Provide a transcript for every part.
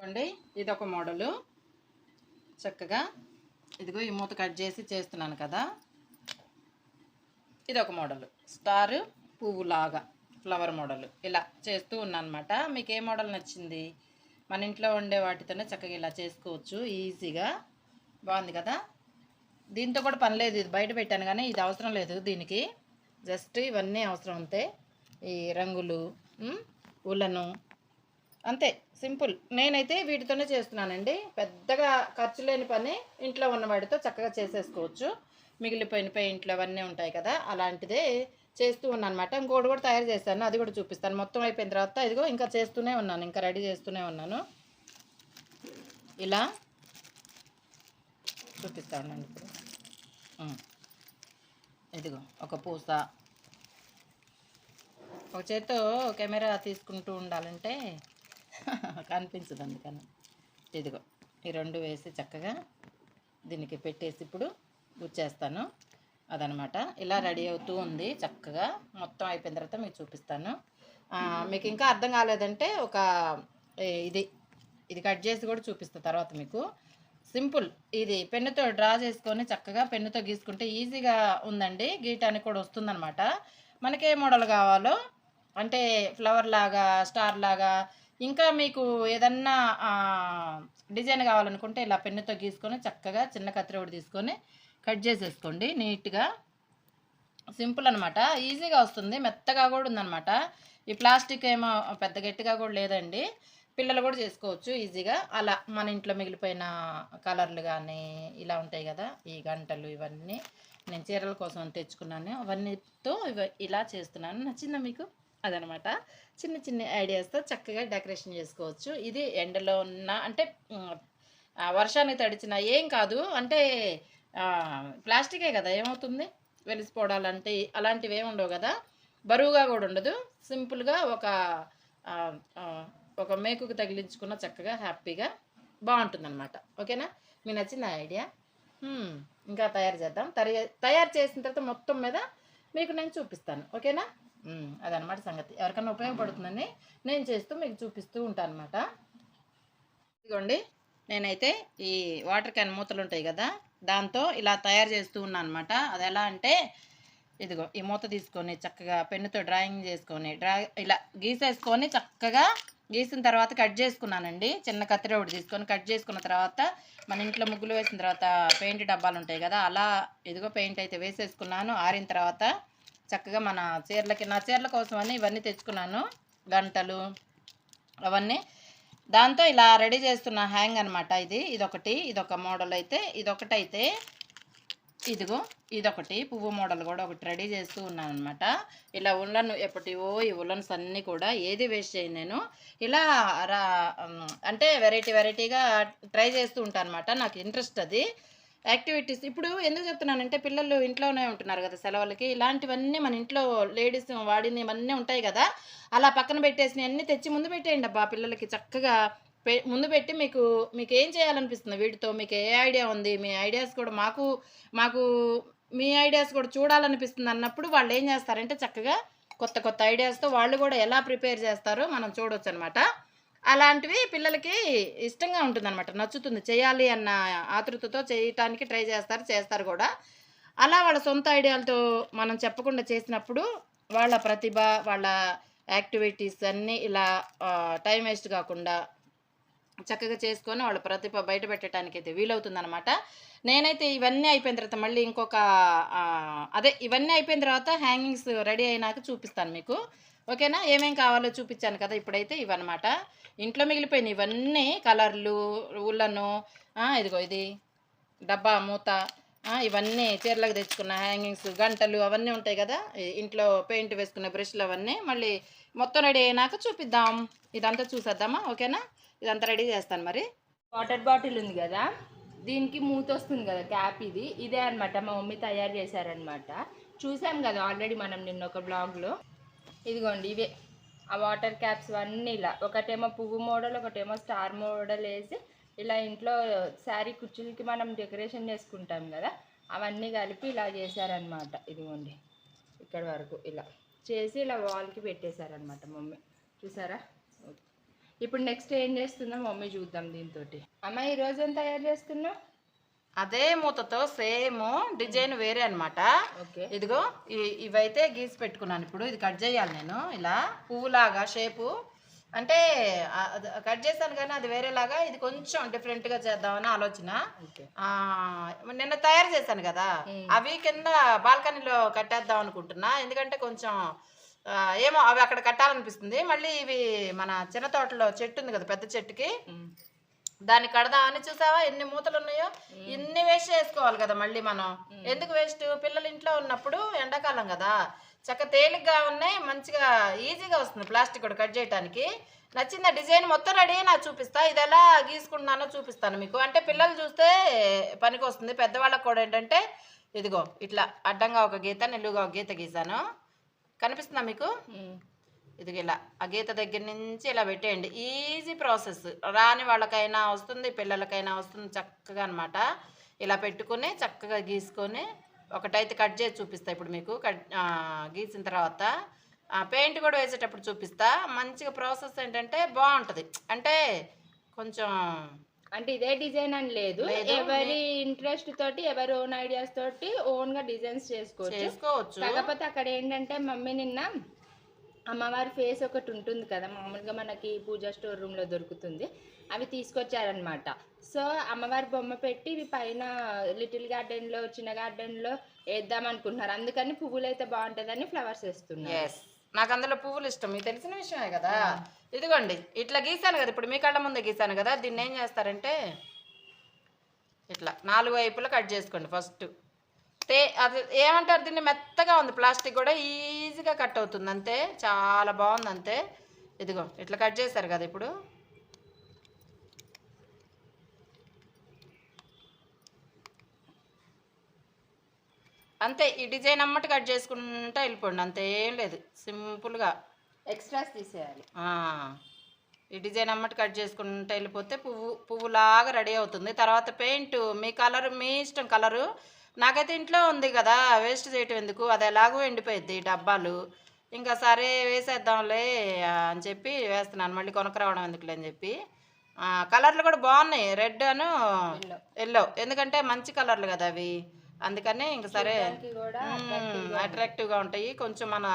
చూడండి ఇది ఒక మోడలు. చక్కగా ఇదిగో ఈ మూత కట్ చేసి చేస్తున్నాను కదా. ఇది ఒక మోడల్. స్టార్ పువ్వులాగా ఫ్లవర్ మోడల్. ఇలా చేస్తూ ఉన్నాను అనమాట మీకు ఏ మోడల్ నచ్చింది? మన ఇంట్లో ఉండే వాటితోనే చక్కగా ఇలా చేసుకోవచ్చు. ఈజీగా. బాగుంది కదా? దీంతో కూడా పని లేదు. ఇది బయట పెట్టాను కానీ ఇది అవసరం లేదు దీనికి. జస్ట్ ఇవన్నీ అవసరం అంతే. ఈ రంగులు ఉలను అంతే సింపుల్. నేనైతే వీటితోనే చేస్తున్నానండి. పెద్దగా ఖర్చు లేని పని ఇంట్లో ఉన్న వాటితో చక్కగా చేసేసుకోవచ్చు. మిగిలిపోయిన పెయింట్లు అవన్నీ ఉంటాయి కదా అలాంటిదే చేస్తూ ఉన్నాను అనమాట ఇంకోటి కూడా తయారు చేస్తాను అది కూడా చూపిస్తాను. మొత్తం అయిపోయిన తర్వాత ఇదిగో ఇంకా చేస్తూనే ఉన్నాను ఇంకా రెడీ చేస్తూనే ఉన్నాను. ఇలా చూపిస్తాను ఇప్పుడు. ఇదిగో ఒక పూస. ఒక చేత్తో కెమెరా తీసుకుంటూ ఉండాలంటే కనిపించదు అందుకని. ఇదిగో ఈ రెండు వేసి చక్కగా దీనికి పెట్టేసి ఇప్పుడు గుచ్చేస్తాను. అదనమాట. ఇలా రెడీ అవుతూ ఉంది చక్కగా. మొత్తం అయిపోయిన తర్వాత మీకు చూపిస్తాను. మీకు ఇంకా అర్థం కాలేదంటే ఒక ఇది ఇది కట్ చేసి కూడా చూపిస్తాను తర్వాత మీకు. సింపుల్. ఇది పెన్నుతో డ్రా చేసుకొని చక్కగా పెన్నుతో గీసుకుంటే ఈజీగా ఉందండి. గీయటానికి కూడా వస్తుందన్నమాట. మనకి ఏ మోడల్ కావాలో? అంటే ఫ్లవర్ లాగా స్టార్ లాగా ఇంకా మీకు ఏదన్నా డిజైన్ కావాలనుకుంటే ఇలా పెన్నుతో గీసుకొని చక్కగా చిన్న కత్తిరి ఒకటి తీసుకొని కట్ చేసేసుకోండి నీట్గా. సింపుల్ అనమాట ఈజీగా వస్తుంది. మెత్తగా కూడా ఉందన్నమాట. ఈ ప్లాస్టిక్ ఏమో పెద్ద గట్టిగా కూడా లేదండి. పిల్లలు కూడా చేసుకోవచ్చు ఈజీగా. అలా మన ఇంట్లో మిగిలిపోయిన కలర్లు కానీ ఇలా ఉంటాయి కదా ఈ గంటలు ఇవన్నీ నేను చీరల కోసం తెచ్చుకున్నాను. అవన్నీతో ఇలా చేస్తున్నాను. నచ్చిందా మీకు? అదనమాట. చిన్న చిన్న ఐడియాస్తో చక్కగా డెకరేషన్ చేసుకోవచ్చు. ఇది ఎండలో ఉన్న అంటే వర్షాన్ని వర్షానికి తడిచిన ఏం కాదు. అంటే ప్లాస్టికే కదా ఏమవుతుంది? వెలిసిపోవడాలంటే అలాంటివి ఏమి ఉండవు కదా. బరువుగా కూడా ఉండదు. సింపుల్గా ఒక ఒక మేకుకు తగిలించుకున్న చక్కగా హ్యాపీగా బాగుంటుందన్నమాట ఓకేనా? మీ నచ్చింది ఐడియా? ఇంకా తయారు చేద్దాం. తయారు చేసిన తర్వాత మొత్తం మీద మీకు నేను చూపిస్తాను. ఓకేనా? అదనమాట సంగతి. ఎవరికైనా ఉపయోగపడుతుందని నేను చేస్తూ మీకు చూపిస్తూ ఉంటాను అనమాట ఇదిగోండి నేనైతే ఈ వాటర్ క్యాన్ మూతలు ఉంటాయి కదా దాంతో ఇలా తయారు చేస్తూ ఉన్నాను అనమాట అది ఎలా అంటే ఇదిగో ఈ మూత తీసుకొని చక్కగా పెన్నుతో డ్రాయింగ్ చేసుకొని డ్రా ఇలా గీసేసుకొని చక్కగా గీసిన తర్వాత కట్ చేసుకున్నానండి. చిన్న కత్తిరి ఒకటి తీసుకొని కట్ చేసుకున్న తర్వాత మన ఇంట్లో ముగ్గులు వేసిన తర్వాత పెయింట్ డబ్బాలు ఉంటాయి కదా అలా ఇదిగో పెయింట్ అయితే వేసేసుకున్నాను. ఆరిన తర్వాత చక్కగా మన చీరలకి నా చీరల కోసం అని ఇవన్నీ తెచ్చుకున్నాను. గంటలు అవన్నీ. దాంతో ఇలా రెడీ చేస్తున్న హ్యాంగ్ అనమాట ఇది. ఇదొకటి ఇదొక మోడల్ అయితే ఇదొకటి అయితే ఇదిగో ఇదొకటి. పువ్వు మోడల్ కూడా ఒకటి రెడీ చేస్తూ ఉన్నాను అనమాట ఇలా ఉల్లన్ ఎప్పటివో ఈ ఉలన్స్ అన్నీ కూడా ఏది వేస్ట్ చేయను నేను. ఇలా రా అంటే వెరైటీ వెరైటీగా ట్రై చేస్తూ ఉంటాను అనమాట నాకు ఇంట్రెస్ట్ అది. యాక్టివిటీస్. ఇప్పుడు ఎందుకు చెప్తున్నానంటే పిల్లలు ఇంట్లోనే ఉంటున్నారు కదా సెలవులకి. ఇలాంటివన్నీ మన ఇంట్లో లేడీస్ వాడినవన్నీ ఉంటాయి కదా. అలా పక్కన పెట్టేసి అన్నీ తెచ్చి ముందు పెట్టేయండి అబ్బా పిల్లలకి చక్కగా. పె ముందు పెట్టి మీకు మీకు ఏం చేయాలనిపిస్తుంది? వీటితో మీకు ఏ ఐడియా ఉంది? మీ ఐడియాస్ కూడా మాకు మాకు మీ ఐడియాస్ కూడా చూడాలనిపిస్తుంది అన్నప్పుడు వాళ్ళు ఏం చేస్తారంటే చక్కగా కొత్త కొత్త ఐడియాస్తో వాళ్ళు కూడా ఎలా ప్రిపేర్ చేస్తారో మనం చూడొచ్చు అనమాట అలాంటివి పిల్లలకి ఇష్టంగా ఉంటుందన్నమాట. నచ్చుతుంది. చేయాలి అన్న ఆతృతతో చేయటానికి ట్రై చేస్తారు చేస్తారు కూడా. అలా వాళ్ళ సొంత ఐడియాలతో మనం చెప్పకుండా చేసినప్పుడు వాళ్ళ ప్రతిభ వాళ్ళ యాక్టివిటీస్ అన్నీ ఇలా టైం వేస్ట్ కాకుండా చక్కగా చేసుకొని వాళ్ళ ప్రతిభ బయట పెట్టడానికి అయితే వీలవుతుందన్నమాట. నేనైతే ఇవన్నీ అయిపోయిన తర్వాత మళ్ళీ ఇంకొక అదే ఇవన్నీ అయిపోయిన తర్వాత హ్యాంగింగ్స్ రెడీ అయినాక చూపిస్తాను మీకు. ఓకేనా? ఏమేం కావాలో చూపించాను కదా ఇప్పుడైతే ఇవన్నమాట. ఇంట్లో మిగిలిపోయిన ఇవన్నీ కలర్లు ఉళ్ళను ఇదిగో ఇది డబ్బా మూత ఇవన్నీ చీరలకు తెచ్చుకున్న హ్యాంగింగ్స్ గంటలు అవన్నీ ఉంటాయి కదా? ఇంట్లో పెయింట్ వేసుకున్న బ్రష్లు అవన్నీ మళ్ళీ మొత్తం రెడీ అయినాక చూపిద్దాం. ఇదంతా చూసేద్దామా? ఓకేనా? ఇదంతా రెడీ చేస్తాను మరి. వాటర్ బాటిల్ ఉంది కదా? దీనికి మూత వస్తుంది కదా క్యాప్ ఇది. ఇదే అన్నమాట మా మమ్మీ తయారు చేశారనమాట చూసాం కదా ఆల్రెడీ మనం నిన్న ఒక బ్లాగ్లో. ఇదిగోండి ఇవే. ఆ వాటర్ క్యాప్స్ అన్నీ ఇలా. ఒకటేమో పువ్వు మోడల్ ఒకటేమో స్టార్ మోడల్ వేసి ఇలా ఇంట్లో శారీ కుర్చీలకి మనం డెకరేషన్ చేసుకుంటాం కదా అవన్నీ కలిపి ఇలా చేశారనమాట ఇదిగోండి ఇక్కడ వరకు ఇలా చేసి ఇలా వాల్కి పెట్టేశారనమాట మమ్మీ. చూసారా? ఇప్పుడు నెక్స్ట్ ఏం చేస్తుందో మమ్మీ చూద్దాం దీంతో అమ్మ ఈరోజు ఏం తయారు చేస్తున్నావు? అదే మూతతో సేమ్ డిజైన్ వేరే అన్నమాట. ఓకే. ఇదిగో ఇవైతే గీసి పెట్టుకున్నాను ఇప్పుడు. ఇది కట్ చేయాలి నేను ఇలా పువ్వులాగా షేపు. అంటే కట్ చేశాను కానీ అది వేరేలాగా ఇది కొంచెం డిఫరెంట్గా చేద్దామని ఆలోచన. నిన్న తయారు చేశాను కదా. అవి కింద బాల్కనీలో కట్టేద్దాం అనుకుంటున్నా. ఎందుకంటే కొంచెం ఏమో అవి అక్కడ కట్టాలనిపిస్తుంది. మళ్ళీ ఇవి మన చిన్న తోటలో చెట్టు ఉంది కదా పెద్ద చెట్టుకి. దాన్ని కడదామని చూసావా? ఎన్ని మూతలు ఉన్నాయో ఇన్ని వేస్ట్ చేసుకోవాలి కదా మళ్ళీ మనం. ఎందుకు వేస్ట్ పిల్లలు ఇంట్లో ఉన్నప్పుడు ఎండాకాలం కదా. చక్క తేలిగ్గా ఉన్నాయి మంచిగా ఈజీగా వస్తుంది ప్లాస్టిక్ కూడా కట్ చేయడానికి నచ్చింది డిజైన్? మొత్తం రెడీ నాకు చూపిస్తా. ఇది ఎలా గీసుకుంటున్నానో చూపిస్తాను మీకు. అంటే పిల్లలు చూస్తే పనికి వస్తుంది. పెద్దవాళ్ళకి కూడా ఏంటంటే ఇదిగో ఇట్లా అడ్డంగా ఒక గీత నిలువుగా ఒక గీత గీసాను. కనిపిస్తుందా మీకు? ఇది ఇలా ఆ గీత దగ్గర నుంచి ఇలా పెట్టేయండి. ఈజీ ప్రాసెస్ రాని వాళ్ళకైనా వస్తుంది పిల్లలకైనా వస్తుంది చక్కగా అనమాట ఇలా పెట్టుకుని చక్కగా గీసుకొని ఒకటైతే కట్ చేసి చూపిస్తా ఇప్పుడు మీకు. కట్ గీసిన తర్వాత. పెయింట్ కూడా వేసేటప్పుడు చూపిస్తా. మంచిగా ప్రాసెస్ ఏంటంటే బాగుంటుంది. అంటే కొంచెం అంటే ఇదే డిజైన్ అని లేదు. ఎవరి ఇంట్రెస్ట్ తోటి ఎవరి ఓన్ ఐడియాస్ తోటి ఓన్గా డిజైన్స్ చేసుకోవచ్చు. చేసుకోవచ్చు. కాకపోతే అక్కడ ఏంటంటే మమ్మీ నిన్న అమ్మవారి ఫేస్ ఒకటి ఉంటుంది కదా మామూలుగా మనకి పూజా స్టోర్ రూమ్లో దొరుకుతుంది. అవి తీసుకొచ్చారనమాట సో అమ్మవారి బొమ్మ పెట్టి ఇవి పైన లిటిల్ గార్డెన్లో చిన్న గార్డెన్లో వేద్దాం అనుకుంటున్నారు. అందుకని పువ్వులు అయితే బాగుంటుందని ఫ్లవర్స్ వేస్తున్నారు. నాకు అందులో పువ్వులు ఇష్టం. మీకు తెలిసిన విషయమే కదా. ఇదిగోండి ఇట్లా గీసాను కదా. ఇప్పుడు మీ కళ్ళ ముందే గీసాను కదా. దీన్ని ఏం చేస్తారంటే ఇట్లా నాలుగు వైపులా కట్ చేసుకోండి ఫస్ట్. తే అది ఏమంటారు? దీన్ని మెత్తగా ఉంది. ప్లాస్టిక్ కూడా ఈజీగా కట్ అవుతుంది. అంతే. చాలా బాగుంది. అంతే. ఇదిగో ఇట్లా కట్ చేశారు కదా ఇప్పుడు. అంతే. ఈ డిజైన్ అమ్మటి కట్ చేసుకుంటా వెళ్ళిపోండి. అంతే. ఏం లేదు. సింపుల్గా. ఎక్స్ట్రాస్ తీసేయాలి. ఈ డిజైన్ అమ్మటి కట్ చేసుకుంటూ వెళ్ళిపోతే పువ్వు పువ్వులాగా రెడీ అవుతుంది. తర్వాత పెయింట్ మీ కలర్ మీ ఇష్టం కలరు. నాకైతే ఇంట్లో ఉంది కదా వేస్ట్ చేయటం ఎందుకు? అది ఎలాగో ఎండిపోయింది డబ్బాలు. ఇంకా సరే వేసేద్దాంలే అని చెప్పి వేస్తున్నాను. మళ్ళీ కొనకరావడం ఎందుకులే అని చెప్పి. కలర్లు కూడా బాగున్నాయి. రెడ్ అను. ఎల్లో ఎందుకంటే మంచి కలర్లు కదా అవి. అందుకని ఇంక సరే అట్రాక్టివ్గా ఉంటాయి. కొంచెం మన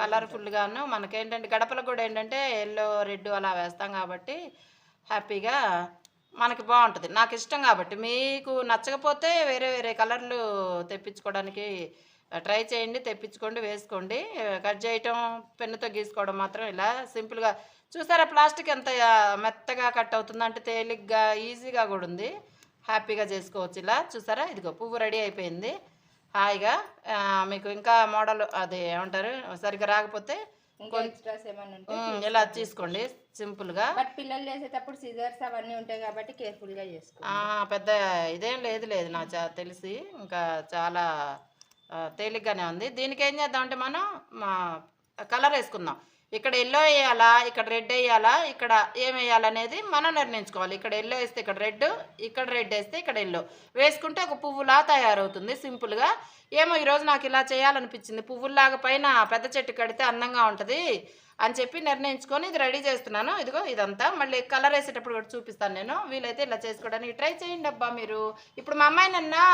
కలర్ఫుల్గాను మనకేంటంటే గడపలకు కూడా ఏంటంటే ఎల్లో రెడ్ అలా వేస్తాం కాబట్టి హ్యాపీగా మనకి బాగుంటుంది. నాకు ఇష్టం కాబట్టి. మీకు నచ్చకపోతే వేరే వేరే కలర్లు తెప్పించుకోవడానికి ట్రై చేయండి. తెప్పించుకోండి వేసుకోండి. కట్ చేయటం పెన్నుతో గీసుకోవడం మాత్రం ఇలా సింపుల్గా. చూసారా ప్లాస్టిక్ ఎంత మెత్తగా కట్ అవుతుంది అంటే తేలిగ్గా ఈజీగా కూడా ఉంది. హ్యాపీగా చేసుకోవచ్చు ఇలా. చూసారా ఇదిగో పువ్వు రెడీ అయిపోయింది. హాయిగా మీకు ఇంకా మోడల్ అది ఏమంటారు సరిగ్గా రాకపోతే ఇంకా ఎక్స్ట్రాస్ ఏమైనా ఉంటే ఇలా తీసుకోండి. సింపుల్గా బట్ పిల్లలు చేసేటప్పుడు సిజర్స్ అవన్నీ ఉంటాయి కాబట్టి కేర్ఫుల్గా చేసుకో పెద్ద ఇదేం లేదు లేదు నాకు చా తెలిసి ఇంకా చాలా తేలిగ్గానే ఉంది. దీనికి ఏం చేద్దామంటే మనం కలర్ వేసుకుందాం. ఇక్కడ ఎల్లో వేయాలా ఇక్కడ రెడ్ వేయాలా ఇక్కడ ఏం వేయాలనేది మనం నిర్ణయించుకోవాలి. ఇక్కడ ఎల్లో వేస్తే ఇక్కడ రెడ్ ఇక్కడ రెడ్ వేస్తే ఇక్కడ ఎల్లో. వేసుకుంటే ఒక పువ్వులా తయారవుతుంది సింపుల్గా ఏమో ఈరోజు నాకు ఇలా చేయాలనిపించింది. పువ్వుల్లాగా పైన పెద్ద చెట్టు కడితే అందంగా ఉంటుంది అని చెప్పి నిర్ణయించుకొని ఇది రెడీ చేస్తున్నాను. ఇదిగో ఇదంతా. మళ్ళీ కలర్ వేసేటప్పుడు కూడా చూపిస్తాను నేను. వీలైతే ఇలా చేసుకోవడానికి ట్రై చేయండి అబ్బా మీరు. ఇప్పుడు మా అమ్మాయినన్నా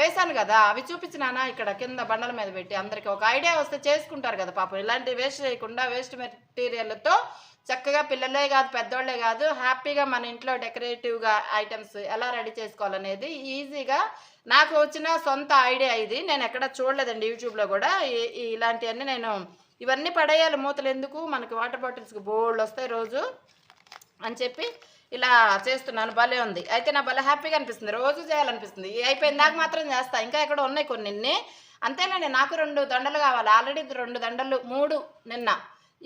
వేశాను కదా అవి చూపించినానా ఇక్కడ కింద బండల మీద పెట్టి అందరికి ఒక ఐడియా వస్తే చేసుకుంటారు కదా పాపం. ఇలాంటి వేస్ట్ చేయకుండా వేస్ట్ మెటీరియల్తో చక్కగా పిల్లలే కాదు పెద్దోళ్ళే కాదు హ్యాపీగా మన ఇంట్లో డెకరేటివ్గా ఐటమ్స్ ఎలా రెడీ చేసుకోవాలనేది ఈజీగా నాకు వచ్చిన సొంత ఐడియా ఇది. నేను ఎక్కడ చూడలేదండి యూట్యూబ్లో కూడా. ఇలాంటివన్నీ నేను ఇవన్నీ పడేయాలి మూతలు ఎందుకు? మనకి వాటర్ బాటిల్స్కి బోల్డ్ వస్తాయి రోజు అని చెప్పి ఇలా చేస్తున్నాను భలే ఉంది. అయితే నా భలే హ్యాపీగా అనిపిస్తుంది. రోజు చేయాలనిపిస్తుంది. అయిపోయిన దాకా మాత్రం చేస్తా. ఇంకా ఇక్కడ ఉన్నాయి కొన్ని అంతేనండి నాకు రెండు దండలు కావాలి. ఆల్రెడీ రెండు దండలు మూడు నిన్న.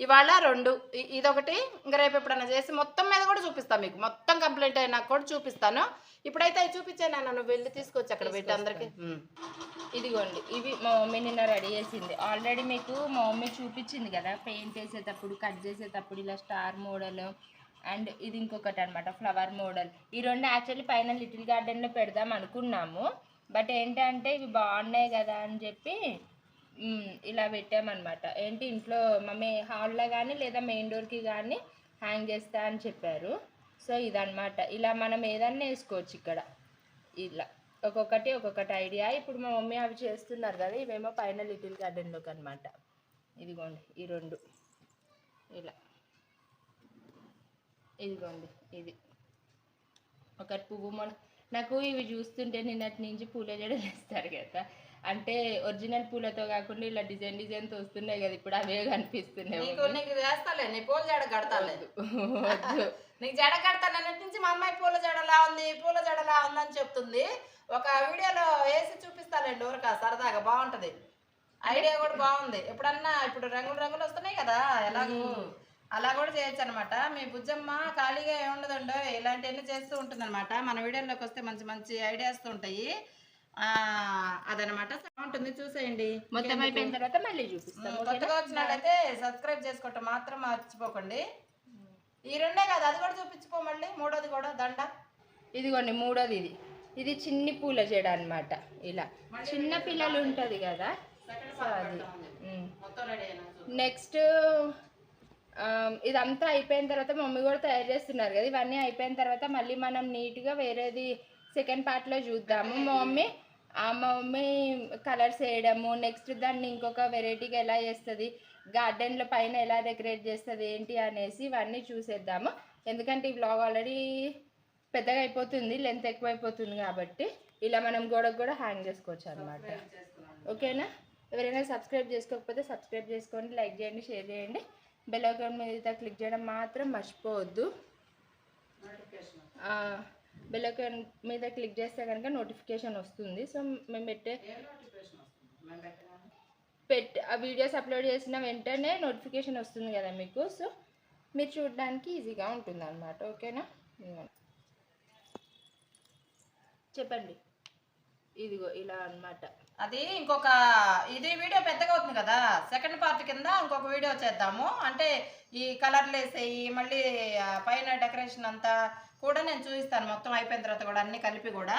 ఇవాళ రెండు. ఇదొకటి. ఇంకా రేపు ఎప్పుడైనా చేసి మొత్తం మీద కూడా చూపిస్తాను మీకు. మొత్తం కంప్లీట్ అయినా కూడా చూపిస్తాను. ఇప్పుడైతే అవి చూపించాను నన్ను. వెళ్ళి తీసుకొచ్చి అక్కడ పెట్టి అందరికి. ఇదిగోండి. ఇవి మా మమ్మీ నిన్న రెడీ చేసింది. ఆల్రెడీ మీకు మా మమ్మీ చూపించింది కదా. పెయింట్ వేసేటప్పుడు కట్ చేసేటప్పుడు ఇలా స్టార్ మోడల్ అండ్ ఇది ఇంకొకటి అనమాట ఫ్లవర్ మోడల్ ఈ రెండు యాక్చువల్లీ పైన లిటిల్ గార్డెన్లో పెడదాం అనుకున్నాము. బట్ ఏంటంటే ఇవి బాగున్నాయి కదా అని చెప్పి ఇలా పెట్టామన్నమాట. ఏంటి ఇంట్లో మమ్మీ హాల్లో కానీ లేదా మెయిన్ డోర్కి కానీ హ్యాంగ్ చేస్తా అని చెప్పారు. సో ఇదనమాట ఇలా మనం ఏదన్నా వేసుకోవచ్చు ఇక్కడ. ఇలా. ఒక్కొక్కటి ఒక్కొక్కటి ఐడియా. ఇప్పుడు మా మమ్మీ అవి చేస్తున్నారు కదా ఇవేమో పైన లిటిల్ గార్డెన్లోకి అనమాట ఇదిగోండి ఈ రెండు. ఇలా. ఇదిగోండి ఇది. ఒకటి పువ్వు మొన నాకు ఇవి చూస్తుంటే నిన్నటి నుంచి పూల జడలు వేస్తారు కదా. అంటే ఒరిజినల్ పూలతో కాకుండా ఇలా డిజైన్ డిజైన్తో వస్తున్నాయి కదా ఇప్పుడు అవే కనిపిస్తున్నాయి. నీకు నీకు వేస్తాలే నీ పూల జడ కడతాలే. వద్దు నీకు జడ కడతాను అన్నటి నుంచి మా అమ్మాయి పూల జడలా ఉంది పూల జడలా ఉంది అని చెప్తుంది. ఒక వీడియోలో వేసి చూపిస్తాలేండి ఊరక సరదాగా బాగుంటది. ఐడియా కూడా బాగుంది. ఎప్పుడన్నా ఇప్పుడు రంగులు రంగులు వస్తున్నాయి కదా ఎలాగో. అలా కూడా చేయొచ్చు అనమాట మీ బుజ్జమ్మ ఖాళీగా ఏముండదండో ఇలాంటివన్నీ చేస్తూ ఉంటుంది అనమాట మన వీడియోలోకి వస్తే మంచి మంచి ఐడియాస్ ఉంటాయి. ఆ, అదనమాట. బాగుంటుంది చూసేయండి. మొత్తం అయిపోయిన తర్వాత మళ్ళీ చూపిస్తాం. కొత్తగా వచ్చినట్లయితే సబ్స్క్రైబ్ చేసుకోవటం మాత్రం మర్చిపోకండి. ఈ రెండే కాదు అది కూడా చూపించుకో మళ్ళీ. మూడోది కూడా దండ. ఇదిగోండి మూడోది ఇది. ఇది చిన్ని పూల జడ అన్నమాట. ఇలా. చిన్న పిల్లలు ఉంటుంది కదా. అది. నెక్స్ట్ ఇదంతా అయిపోయిన తర్వాత మమ్మీ కూడా తయారు చేస్తున్నారు కదా ఇవన్నీ అయిపోయిన తర్వాత మళ్ళీ మనం నీట్గా వేరేది సెకండ్ పార్ట్లో చూద్దాము. మా మమ్మీ ఆ మమ్మీ కలర్స్ వేయడము నెక్స్ట్ దాన్ని ఇంకొక వెరైటీగా ఎలా చేస్తుంది గార్డెన్లో పైన ఎలా డెకరేట్ చేస్తుంది ఏంటి అనేసి ఇవన్నీ చూసేద్దాము. ఎందుకంటే ఈ బ్లాగ్ ఆల్రెడీ పెద్దగా అయిపోతుంది లెంత్ ఎక్కువ అయిపోతుంది కాబట్టి ఇలా మనం గోడకు కూడా హ్యాంగ్ చేసుకోవచ్చు అనమాట ఓకేనా? ఎవరైనా సబ్స్క్రైబ్ చేసుకోకపోతే సబ్స్క్రైబ్ చేసుకోండి లైక్ చేయండి షేర్ చేయండి. బెల్ ఐకాన్ మీద క్లిక్ చేయడం మాత్రం మర్చిపోవద్దు. బెల్ ఐకాన్ మీద క్లిక్ చేస్తే కనుక నోటిఫికేషన్ వస్తుంది. సో మేము పెట్టే పెట్ ఆ వీడియోస్ అప్లోడ్ చేసిన వెంటనే నోటిఫికేషన్ వస్తుంది కదా మీకు. సో మీరు చూడడానికి ఈజీగా ఉంటుంది అనమాట ఓకేనా. చెప్పండి. ఇదిగో ఇలా అన్నమాట. అది ఇంకొక ఇది వీడియో పెద్దగా అవుతుంది కదా. సెకండ్ పార్ట్ కింద ఇంకొక వీడియో చేద్దాము. అంటే ఈ కలర్లు వేసేయి మళ్ళీ పైన డెకరేషన్ అంతా కూడా నేను చూపిస్తాను. మొత్తం అయిపోయిన తర్వాత కూడా అన్ని కలిపి కూడా.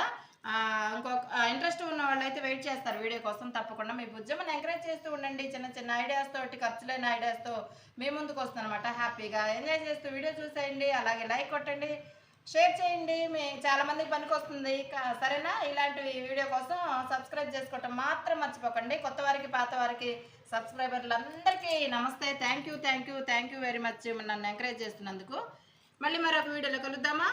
ఇంకొక ఇంట్రెస్ట్ ఉన్న వాళ్ళు అయితే వెయిట్ చేస్తారు వీడియో కోసం. తప్పకుండా మీ బుజ్జమ్మని ఎంకరేజ్ చేస్తూ ఉండండి. చిన్న చిన్న ఐడియాస్ తోటి ఖర్చు లేని ఐడియాస్తో మీ ముందుకు వస్తుంది అనమాట హ్యాపీగా ఎంజాయ్ చేస్తూ వీడియో చూసేయండి. అలాగే లైక్ కొట్టండి. షేర్ చేయండి. మీ చాలామందికి పనికి వస్తుంది సరేనా? ఇలాంటి వీడియో కోసం సబ్స్క్రైబ్ చేసుకోవటం మాత్రం మర్చిపోకండి. కొత్త వారికి పాత వారికి సబ్స్క్రైబర్లు అందరికీ నమస్తే. Thank you thank you thank you very much నన్ను ఎంకరేజ్ చేస్తున్నందుకు. మళ్ళీ మరొక వీడియోలో కలుద్దామా?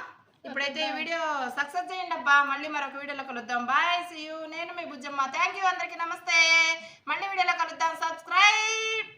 ఇప్పుడైతే ఈ వీడియో సక్సెస్ చేయండి అబ్బా. మళ్ళీ మరొక వీడియోలో కలుద్దాం. బాయ్ సీ యూ నేను మీ బుజ్జమ్మ. థ్యాంక్ యూ అందరికీ. నమస్తే. మళ్ళీ వీడియోలో కలుద్దాం. సబ్స్క్రైబ్